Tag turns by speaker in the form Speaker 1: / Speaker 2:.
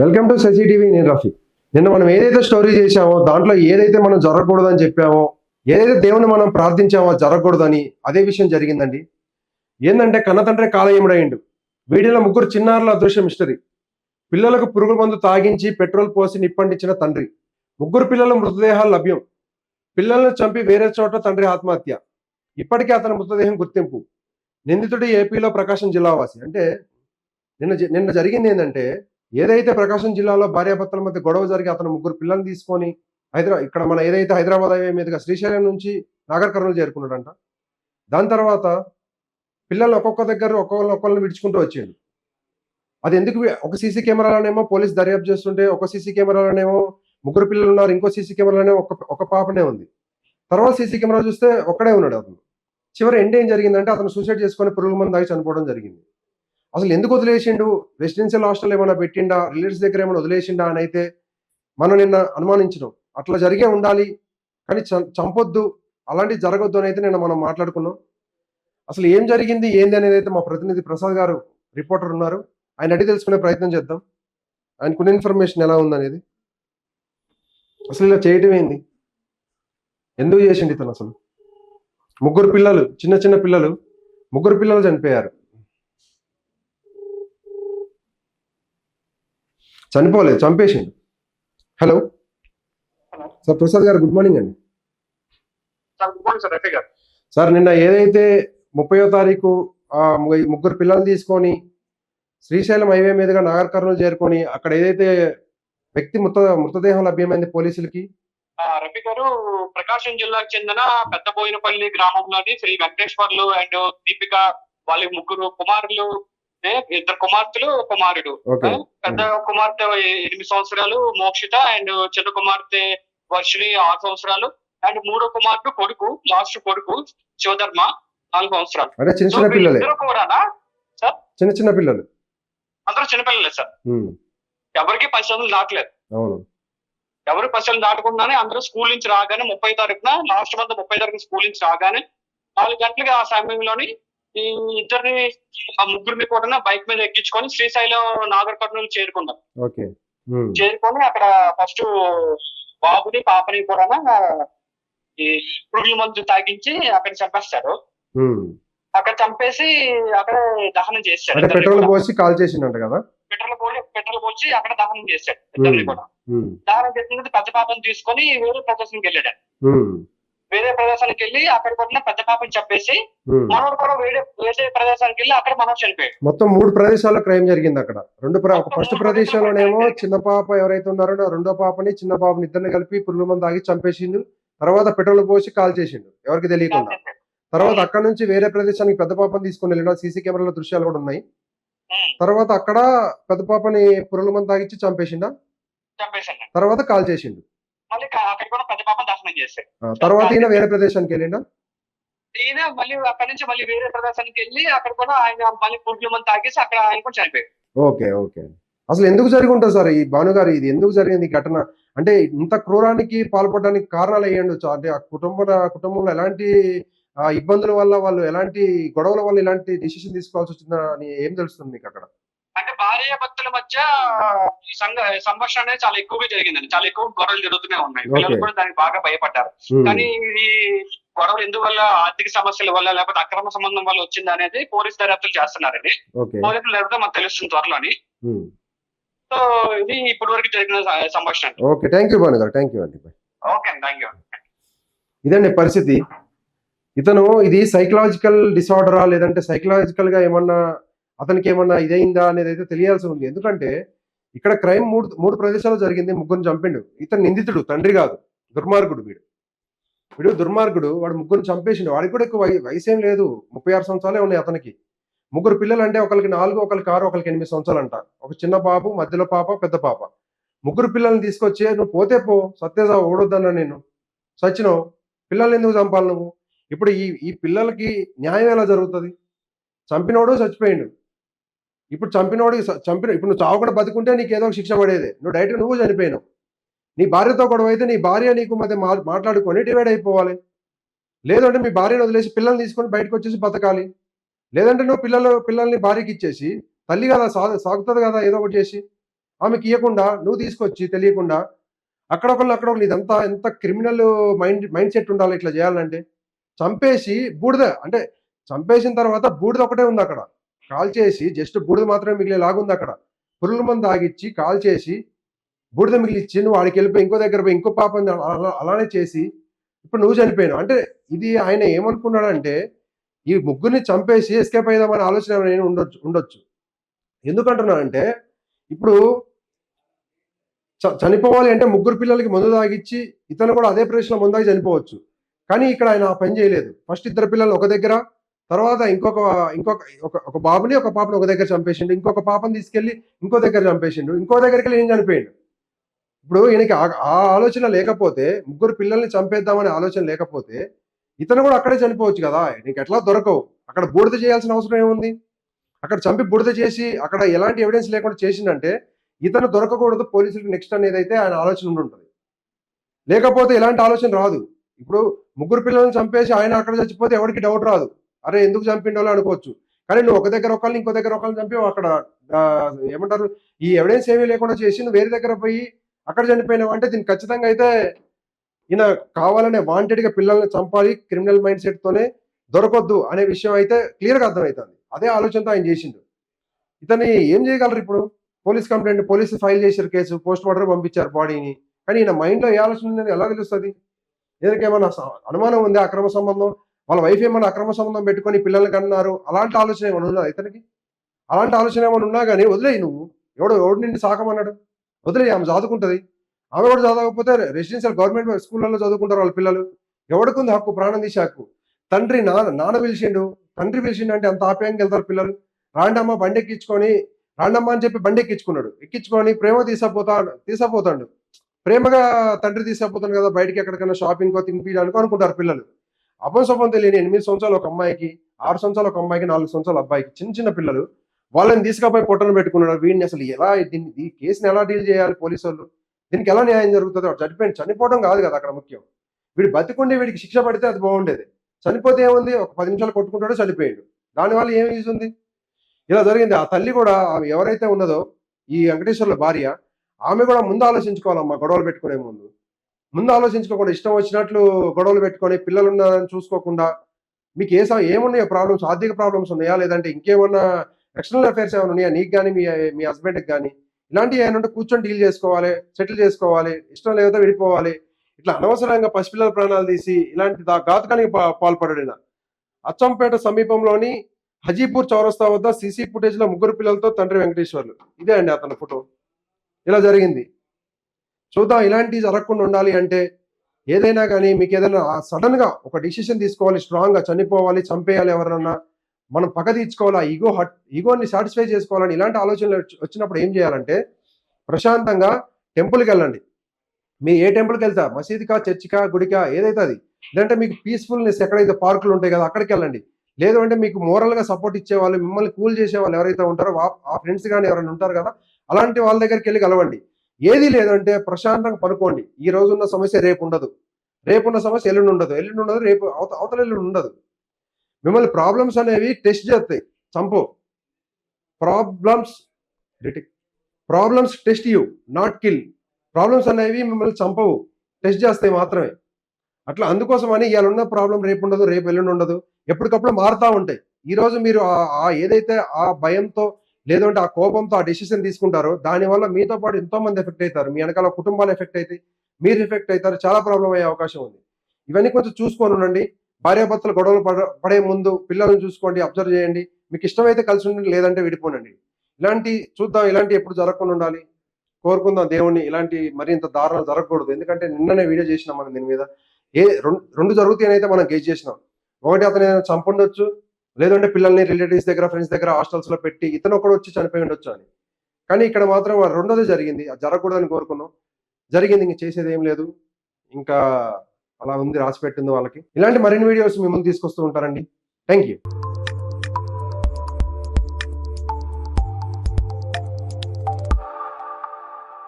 Speaker 1: Welcome to Shashi TV నేను రఫీ. నిన్న మనం ఏదైతే స్టోరీ చేశామో దాంట్లో ఏదైతే మనం జరగకూడదని చెప్పామో ఏదైతే దేవుని మనం ప్రార్థించామో జరగకూడదని అదే విషయం జరిగిందండి. ఏంటంటే కన్నతండ్రి కాలయముడయిండు వీడిలో ముగ్గురు చిన్నారుల అదృశ్య మిస్టరీ పిల్లలకు పురుగు మందు తాగించి పెట్రోల్ పోసి నిప్పండించిన తండ్రి. ముగ్గురు పిల్లల మృతదేహాలు లభ్యం. పిల్లలను చంపి వేరే చోట తండ్రి ఆత్మహత్య. ఇప్పటికే అతని మృతదేహం గుర్తింపు. నిందితుడు ఏపీలో ప్రకాశం జిల్లావాసి. అంటే నిన్న జ- నిన్న జరిగింది ఏంటంటే ఏదైతే ప్రకాశం జిల్లాలో భార్యాభర్తల మధ్య గొడవ జరిగి అతను ముగ్గురు పిల్లల్ని తీసుకొని హైదరా ఇక్కడ మన ఏదైతే హైదరాబాద్ హైవే మీదుగా శ్రీశైలం నుంచి నాగర్ కర్నూలు చేరుకున్నాడంట. దాని తర్వాత పిల్లలు ఒక్కొక్క దగ్గర ఒక్కొక్కరు ఒక్కొక్కరిని విడుచుకుంటూ వచ్చాడు. అది ఎందుకు ఒక సీసీ కెమెరాలోనేమో పోలీస్ దర్యాప్తు చేస్తుంటే ఒక సీసీ కెమెరాలోనేమో ముగ్గురు పిల్లలు ఉన్నారు ఇంకో సీసీ కెమెరాలోనే ఒక ఒక పాపనే ఉంది. తర్వాత సీసీ కెమెరా చూస్తే ఒక్కడే ఉన్నాడు అతను. చివరి ఎండ్ ఏం జరిగిందంటే అతను సూసైడ్ చేసుకొని పురుగుల మంది దాగి చనిపోవడం జరిగింది. అసలు ఎందుకు వదిలేసిండు? రెసిడెన్షియల్ హాస్టల్ ఏమైనా పెట్టిండా? రిలేటివ్స్ దగ్గర ఏమైనా వదిలేసిండా అని అయితే మనం నిన్న అనుమానించడం అట్లా జరిగే ఉండాలి కానీ చంపొద్దు. అలాంటివి జరగొద్దు అని అయితే నిన్న మనం మాట్లాడుకున్నాం. అసలు ఏం జరిగింది? ఏంది అనేది అయితే మా ప్రతినిధి ప్రసాద్ గారు రిపోర్టర్ ఉన్నారు. ఆయన అడిగి తెలుసుకునే ప్రయత్నం చేద్దాం. ఆయనకున్న ఇన్ఫర్మేషన్ ఎలా ఉందనేది. అసలు ఇలా చేయటం ఏంది? ఎందుకు చేసిండి తను అసలు? ముగ్గురు పిల్లలు చిన్న చిన్న పిల్లలు ముగ్గురు పిల్లలు చనిపోయారు. చనిపోలేదు చంపేసిండు. హలో. సార్ ప్రసాద్ గారు గుడ్ మార్నింగ్ అండి.
Speaker 2: సార్
Speaker 1: నిన్న ఏదైతే ముప్పయో తారీఖు ముగ్గురు పిల్లల్ని తీసుకొని శ్రీశైలం హైవే మీదుగా నాగర్ కర్నూలు చేరుకొని అక్కడ ఏదైతే వ్యక్తి మృత మృతదేహం లభ్యమైంది పోలీసులకి?
Speaker 2: రఫీ గారు ప్రకాశం జిల్లాకు చెందిన పెద్దబోయినపల్లి గ్రామంలోని శ్రీ వెంకటేశ్వర్లు అండ్ దీపిక వాళ్ళ ముగ్గురు కుమారులు ఇద్దరు కుమార్తెలు కుమారుడు. పెద్ద కుమార్తె ఎనిమిది సంవత్సరాలు మోక్షిత అండ్ చిన్న కుమార్తె వర్షిణి ఆరు సంవత్సరాలు అండ్ మూడో కుమార్తె కొడుకు లాస్ట్ కొడుకు శివధర్మ నాలుగు సంవత్సరాలు.
Speaker 1: చిన్న చిన్న పిల్లలే?
Speaker 2: కూడా
Speaker 1: చిన్న చిన్న పిల్లలు?
Speaker 2: అందరూ చిన్నపిల్లలే సార్. ఎవరికి పది దాటలేదు.
Speaker 1: అవును.
Speaker 2: ఎవరు పసలు దాటకుండానే అందరూ స్కూల్ నుంచి రాగానే ముప్పై తారీఖున లాస్ట్ మంత్ ముప్పై తారీఖున స్కూల్ నుంచి రాగానే నాలుగు గంటలకి ఆ సమయంలోని ఈ ఇద్దరిని ఆ ముగ్గురిని కూడా బైక్ మీద ఎక్కించుకొని శ్రీశైలం నాగర్ కర్నూలు చేరుకున్నాం.
Speaker 1: ఓకే.
Speaker 2: చేరుకొని అక్కడ ఫస్ట్ బాబుని పాపని కూడా ఈ పురుగుల మందు తాగించి అక్కడ చంపేస్తారు. అక్కడ చంపేసి అక్కడ దహనం చేశాడు
Speaker 1: పెట్రోల్. పోసి కాల్ చేసిండంట కదా?
Speaker 2: పెట్రోల్ పోలి పెట్రోల్ పోసి అక్కడ దహనం చేశాడు ఇద్దరిని కూడా. దహనం చేసిన పెద్ద పాపని తీసుకొని వేరే ప్రదేశానికి వెళ్ళాడు. వేరే ప్రదేశానికి వెళ్ళి అక్కడ కూడా పెద్ద పాపని చెప్పేసి. మనోడు కూడా వేరే వేరే ప్రదేశానికి వెళ్ళి అక్కడ మనోడు చనిపోయాడు
Speaker 1: మొత్తం మూడు ప్రదేశాల్లో క్రైమ్ జరిగింది అక్కడ. రెండు ఫస్ట్ ప్రదేశంలోనేమో చిన్న పాప ఎవరైతే ఉన్నారో రెండో పాపని చిన్న పాపని ఇద్దరిని కలిపి పురుగుల మంది తాగి చంపేసిండు. తర్వాత పెట్రోల్ పోసి కాల్ చేసిండు. ఎవరికి తెలియకుండా. తర్వాత అక్కడ నుంచి వేరే ప్రదేశానికి పెద్ద పాపని తీసుకుని వెళ్ళిన సీసీ కెమెరాల దృశ్యాలు కూడా ఉన్నాయి. తర్వాత అక్కడ పెద్ద పాపని పురుగుల మంది తాగిచ్చి చంపేసిండ. తర్వాత కాల్ చేసిండు.
Speaker 2: మళ్ళీ అక్కడ కూడా పెద్ద చేశాడు.
Speaker 1: ఆ, తర్వాత ఈయన వేరే ప్రదేశానికి వెళ్ళిండ?
Speaker 2: ఈయన మళ్ళీ అక్కడ నుంచి మళ్ళీ వేరే ప్రదేశానికి వెళ్ళి అక్కడ కూడా ఆయన మళ్ళీ పురుగుల మంది తాగేసి అక్కడ ఆయన కూడా చనిపోయాడు.
Speaker 1: Okay okay. అసలు ఎందుకు జరిగి ఉంటుంది సార్ ఈ భానుగారు ఇది ఎందుకు జరిగింది ఈ ఘటన? అంటే ఇంత క్రూరానికి పాల్పడడానికి కారణాలు అయ్యండొచ్చు అంటే ఆ కుటుంబ కుటుంబంలో ఎలాంటి ఇబ్బందుల వల్ల వాళ్ళు ఎలాంటి గొడవల వల్ల ఇలాంటి డిసిషన్ తీసుకోవాల్సి వచ్చిందా అని ఏం తెలుస్తుంది మీకు అక్కడ?
Speaker 2: భార్య భర్తల మధ్య ఈ సంఘ సంభాషణ అనేది చాలా ఎక్కువగా జరిగిందండి. చాలా ఎక్కువ గొడవలు జరుగుతూనే ఉన్నాయి. పిల్లలు. కూడా దానికి బాగా భయపడ్డారు. కానీ ఈ గొడవలు ఎందువల్ల ఆర్థిక సమస్యల వల్ల లేకపోతే అక్రమ సంబంధం వల్ల వచ్చింది అనేది పోలీస్ దర్యాప్తులు చేస్తున్నారండి. పోలీసులు లేకపోతే మాకు తెలుస్తుంది త్వరలోని. సో ఇది ఇప్పటి వరకు జరిగిన సంభాషణ
Speaker 1: ఓకే. థ్యాంక్ యూ భానుగారు. థ్యాంక్ యూ అండి.
Speaker 2: ఓకే థ్యాంక్ యూ
Speaker 1: ఇదండి పరిస్థితి. ఇతను ఇది సైకలాజికల్ డిసార్డరా లేదంటే సైకలాజికల్గా ఏమన్నా అతనికి ఏమన్నా ఇదైందా అనేది అయితే తెలియాల్సి ఉంది. ఎందుకంటే ఇక్కడ క్రైమ్ మూడు మూడు ప్రదేశాల్లో జరిగింది ముగ్గురు చంపిండు. ఇతను నిందితుడు తండ్రి కాదు దుర్మార్గుడు వీడు. వీడు దుర్మార్గుడు వాడు ముగ్గురు చంపేసిండు. వాడికి కూడా ఎక్కువ వయసు ఏం లేదు ముప్పై ఆరు సంవత్సరాలే ఉన్నాయి అతనికి. ముగ్గురు పిల్లలు అంటే ఒకరికి నాలుగు ఒకరికి ఆరు ఒకరికి ఎనిమిది సంవత్సరాలు అంట ఒక చిన్న పాప మధ్యలో పాప పెద్ద పాప. ముగ్గురు పిల్లల్ని తీసుకొచ్చి నువ్వు పోతే పో సత్యజా ఓడొద్దన్నా నేను సచ్చినావు పిల్లల్ని ఎందుకు చంపాలి నువ్వు? ఇప్పుడు ఈ ఈ పిల్లలకి న్యాయం ఎలా జరుగుతుంది? చంపినోడు చచ్చిపోయిండు. ఇప్పుడు చంపినోడికి చంపిన ఇప్పుడు నువ్వు చావకుండా బతుకుంటే నీకు ఏదో ఒక శిక్ష పడేది. నువ్వు డైరెక్ట్ నువ్వు చనిపోయినావు. నీ భార్యతో గొడవ అయితే నీ భార్య నీకు మధ్య మా మాట్లాడుకొని డివైడ్ అయిపోవాలి. లేదంటే మీ భార్యను వదిలేసి పిల్లల్ని తీసుకొని బయటకు వచ్చేసి బతకాలి. లేదంటే నువ్వు పిల్లలు పిల్లల్ని భార్యకి ఇచ్చేసి తల్లి కదా సా సాగుతుంది కదా ఏదో ఒకటి చేసి ఆమెకి ఇవ్వకుండా నువ్వు తీసుకొచ్చి తెలియకుండా అక్కడొకళ్ళు అక్కడొకళ్ళు ఇదంతా ఎంత క్రిమినల్ మైండ్ మైండ్ సెట్ ఉండాలి ఇట్లా చేయాలంటే చంపేసి బూడిద అంటే చంపేసిన తర్వాత బూడిద ఒకటే ఉంది అక్కడ. కాల్ చేసి జస్ట్ బూడిద మాత్రమే మిగిలే లాగుంది అక్కడ. పురుగుల మందు ఆగిచ్చి కాల్ చేసి బూడిద మిగిలిచ్చి నువ్వు వాడికి వెళ్ళిపోయి ఇంకో దగ్గర పోయి ఇంకో పాపం అలా- అలానే చేసి ఇప్పుడు నువ్వు చనిపోయాను అంటే ఇది ఆయన ఏమనుకున్నాడంటే ఈ ముగ్గురిని చంపేసి ఎస్కేప్ అయ్యామనే ఆలోచన ఏమైనా ఉండొచ్చు ఉండొచ్చు. ఎందుకంటున్నానంటే ఇప్పుడు చ- చనిపోవాలి అంటే ముగ్గురు పిల్లలకి మందు తాగిచ్చి ఇతను కూడా అదే ప్రదేశంలో మందు చనిపోవచ్చు. కానీ ఇక్కడ ఆయన ఆ పని చేయలేదు. ఫస్ట్ ఇద్దరు పిల్లలు ఒక దగ్గర తర్వాత ఇంకొక ఇంకొక ఒక ఒక బాబుని ఒక పాపని ఒక దగ్గర చంపేసిండు. ఇంకొక పాపని తీసుకెళ్ళి ఇంకో దగ్గర చంపేసిండు. ఇంకో దగ్గరికి వెళ్ళి ఏం చనిపోయిండు? ఇప్పుడు ఈయనకి ఆ- ఆలోచన లేకపోతే ముగ్గురు పిల్లల్ని చంపేద్దామనే ఆలోచన లేకపోతే ఇతను కూడా అక్కడే చనిపోవచ్చు కదా. నీకు ఎట్లా దొరకవు? అక్కడ బూడిద చేయాల్సిన అవసరం ఏముంది? అక్కడ చంపి బూడిద చేసి అక్కడ ఎలాంటి ఎవిడెన్స్ లేకుండా చేసిందంటే ఇతను దొరకకూడదు పోలీసులకు నెక్స్ట్ అనేది అయితే ఆయన ఆలోచన ఉండి ఉంటుంది. లేకపోతే ఎలాంటి ఆలోచన రాదు. ఇప్పుడు ముగ్గురు పిల్లల్ని చంపేసి ఆయన అక్కడ చచ్చిపోతే ఎవరికి డౌట్ రాదు. అరే ఎందుకు చంపిండో అనుకోవచ్చు. కానీ నువ్వు ఒక దగ్గర ఒకళ్ళని ఇంకో దగ్గర ఒకళ్ళని చంపి అక్కడ. ఏమంటారు? ఈ ఎవిడెన్స్ ఏమీ లేకుండా చేసి నువ్వు వేరే దగ్గర పోయి అక్కడ చనిపోయినావు అంటే దీన్ని ఖచ్చితంగా అయితే ఈయన కావాలనే వాంటెడ్గా పిల్లల్ని చంపాలి క్రిమినల్ మైండ్ సెట్ తోనే దొరకొద్దు అనే విషయం అయితే క్లియర్గా అర్థమవుతుంది. అదే ఆలోచనతో ఆయన చేసిండు. ఇతన్ని ఏం చేయగలరు ఇప్పుడు? పోలీస్ కంప్లైంట్ పోలీసు ఫైల్ చేశారు కేసు పోస్ట్ మార్టం పంపించారు బాడీని. కానీ ఈయన మైండ్లో ఏ ఆలోచన ఉన్నది? ఎలా తెలుస్తుంది? ఏదైనా అనుమానం ఉంది? అక్రమ సంబంధం? వాళ్ళ వైఫ్ ఏమైనా అక్రమ సంబంధం పెట్టుకొని పిల్లల్ని కన్నారు? అలాంటి ఆలోచన ఏమైనా ఉన్నదా ఇతనికి? అలాంటి ఆలోచన ఏమైనా ఉన్నా కానీ వదిలేయి నువ్వు. ఎవడు ఎవడు నిన్ను సాకమన్నాడు? వదిలేయి ఆమె చదువుకుంటుంది ఆమె కూడా చదవకపోతే రెసిడెన్షియల్ గవర్నమెంట్ స్కూళ్ళలో చదువుకుంటారు వాళ్ళ పిల్లలు. ఎవడికి ఉంది హక్కు? ప్రాణం తీసే హక్కు. తండ్రి నాన్న నాన్న పిలిచిండు. తండ్రి పిలిచిండు అంటే అంత ఆప్యాయంగా వెళ్తారు పిల్లలు. రాండమ్మ బండి ఎక్కించుకొని రాండమ్మ అని చెప్పి బండి ఎక్కించుకున్నాడు ఎక్కించుకొని ప్రేమ తీసపోతా తీసపోతాడు. ప్రేమగా తండ్రి తీసపోతాడు కదా బయటికి ఎక్కడికైనా షాపింగ్ తినిపించడానికి అనుకుంటారు పిల్లలు. అపంశపం తెలియని ఎనిమిది సంవత్సరాలు ఒక అమ్మాయికి ఆరు సంవత్సరాలు ఒక అమ్మాయికి నాలుగు సంవత్సరాల అబ్బాయికి చిన్న చిన్న పిల్లలు వాళ్ళని తీసుకుపోయి పొట్టను పెట్టుకున్నాడు. వీడిని అసలు ఎలా దీన్ని ఈ కేసుని ఎలా డీల్ చేయాలి పోలీసు వాళ్ళు దీనికి ఎలా న్యాయం జరుగుతుంది? చనిపోయింది చనిపోవడం కాదు కదా అక్కడ ముఖ్యం. వీడు బతికుండి వీడికి శిక్ష పడితే అది బాగుండేది. చనిపోతే ఏముంది? ఒక పది నిమిషాలు కొట్టుకుంటాడో చనిపోయాడు. దానివల్ల ఏం యూజ్ ఉంది? ఇలా జరిగింది. ఆ తల్లి కూడా ఆమె ఎవరైతే ఉన్నదో ఈ వెంకటేశ్వర్ల భార్య ఆమె కూడా ముందు ఆలోచించుకోవాలమ్మా గొడవలు పెట్టుకునే ముందు. ముందు ఆలోచించుకోకుండా ఇష్టం వచ్చినట్లు గొడవలు పెట్టుకొని పిల్లలు ఉన్నారని చూసుకోకుండా మీకు ఏ ఏమున్నాయో ప్రాబ్లమ్స్ ఆర్థిక ప్రాబ్లమ్స్ ఉన్నాయా? లేదంటే ఇంకేమన్నా ఎక్స్టర్నల్ అఫైర్స్ ఏమైనా ఉన్నాయా? నీకు కానీ మీ మీ హస్బెండ్కి కానీ ఇలాంటివి ఏమైనా ఉంటే కూర్చొని డీల్ చేసుకోవాలి సెటిల్ చేసుకోవాలి ఇష్టం లేకపోతే విడిపోవాలి. ఇట్లా అనవసరంగా పసిపిల్లల ప్రాణాలు తీసి ఇలాంటి ఘాతకానికి పాల్పడిన అచ్చంపేట సమీపంలోని హజీపూర్ చౌరస్తా వద్ద సీసీ ఫుటేజ్లో ముగ్గురు పిల్లలతో తండ్రి వెంకటేశ్వర్లు. ఇదే అండి అతని ఫోటో. ఇలా జరిగింది. చూద్దాం ఇలాంటివి జరగకుండా ఉండాలి అంటే ఏదైనా కానీ మీకు ఏదైనా సడన్గా ఒక డిసిషన్ తీసుకోవాలి స్ట్రాంగ్గా చనిపోవాలి చంపేయాలి ఎవరన్నా మనం పక్క తీర్చుకోవాలి ఆ ఈగో హట్ ఈగోని సాటిస్ఫై చేసుకోవాలని ఇలాంటి ఆలోచనలు వచ్చినప్పుడు ఏం చేయాలంటే ప్రశాంతంగా టెంపుల్కి వెళ్ళండి. మీరు ఏ టెంపుల్కి వెళ్తా మసీదుకా చర్చికా గుడికా ఏదైతే అది. లేదంటే మీకు పీస్ఫుల్నెస్ ఎక్కడైతే పార్కులు ఉంటాయి కదా అక్కడికి వెళ్ళండి. లేదు అంటే మీకు మోరల్గా సపోర్ట్ ఇచ్చే వాళ్ళు మిమ్మల్ని కూల్ చేసే వాళ్ళు ఎవరైతే ఉంటారో ఆ ఫ్రెండ్స్ కానీ ఎవరైనా ఉంటారు కదా అలాంటి వాళ్ళ దగ్గరికి వెళ్ళి కలవండి. ఏది లేదంటే ప్రశాంతంగా పనుకోండి ఈ రోజు ఉన్న సమస్య రేపు ఉండదు. రేపు ఉన్న సమస్య ఎల్లుండి ఉండదు. ఎల్లుండి ఉండదు రేపు అవత అవతల ఎల్లుండి ఉండదు. మిమ్మల్ని ప్రాబ్లమ్స్ అనేవి టెస్ట్ చేస్తాయి. చంపు. Problems problems test you not kill problems అనేవి మిమ్మల్ని చంపవు. టెస్ట్ చేస్తాయి మాత్రమే. అట్లా అందుకోసమని ఇవాళ ఉన్న ప్రాబ్లం రేపు ఉండదు రేపు ఎల్లుండి ఉండదు. ఎప్పటికప్పుడు మారుతూ ఉంటాయి. ఈ రోజు మీరు ఆ ఏదైతే ఆ భయంతో లేదంటే ఆ కోపంతో ఆ డెసిషన్ తీసుకుంటారో దానివల్ల మీతో పాటు ఎంతో మంది ఎఫెక్ట్ అవుతారు. మీ వెనకాల కుటుంబాలు ఎఫెక్ట్ అవుతాయి. మీరు ఎఫెక్ట్ అవుతారు. చాలా ప్రాబ్లం అయ్యే అవకాశం ఉంది. ఇవన్నీ కొంచెం చూసుకొని ఉండండి. భార్యాభర్తలు గొడవలు పడ పడే ముందు పిల్లల్ని చూసుకోండి అబ్జర్వ్ చేయండి. మీకు ఇష్టమైతే కలిసి ఉండండి లేదంటే విడిపోనండి. ఇలాంటి చూద్దాం ఇలాంటి ఎప్పుడు జరగకుండా ఉండాలి. కోరుకుందాం దేవుణ్ణి. ఇలాంటి మరింత దారుణాలు జరగకూడదు. ఎందుకంటే నిన్ననే వీడియో చేసినాం మనం దీని మీద. ఏ రెండు రెండు జరుగుతాయని అయితే మనం గేజ్ చేసినాం. ఒకటి అతను ఏదైనా చంపుండొచ్చు లేదంటే పిల్లల్ని రిలేటివ్స్ దగ్గర ఫ్రెండ్స్ దగ్గర హాస్టల్స్లో పెట్టి ఇతను ఒకడు వచ్చి చనిపోయి ఉండొచ్చు అని. కానీ ఇక్కడ మాత్రం రెండోది జరిగింది. అది జరగకూడదని కోరుకున్నాం. జరిగింది ఇంక చేసేది ఏం లేదు. ఇంకా అలా ఉంది రాసి పెట్టింది వాళ్ళకి. ఇలాంటి మరిన్ని వీడియోస్ మీ ముందు తీసుకొస్తూ ఉంటారండి థ్యాంక్ యూ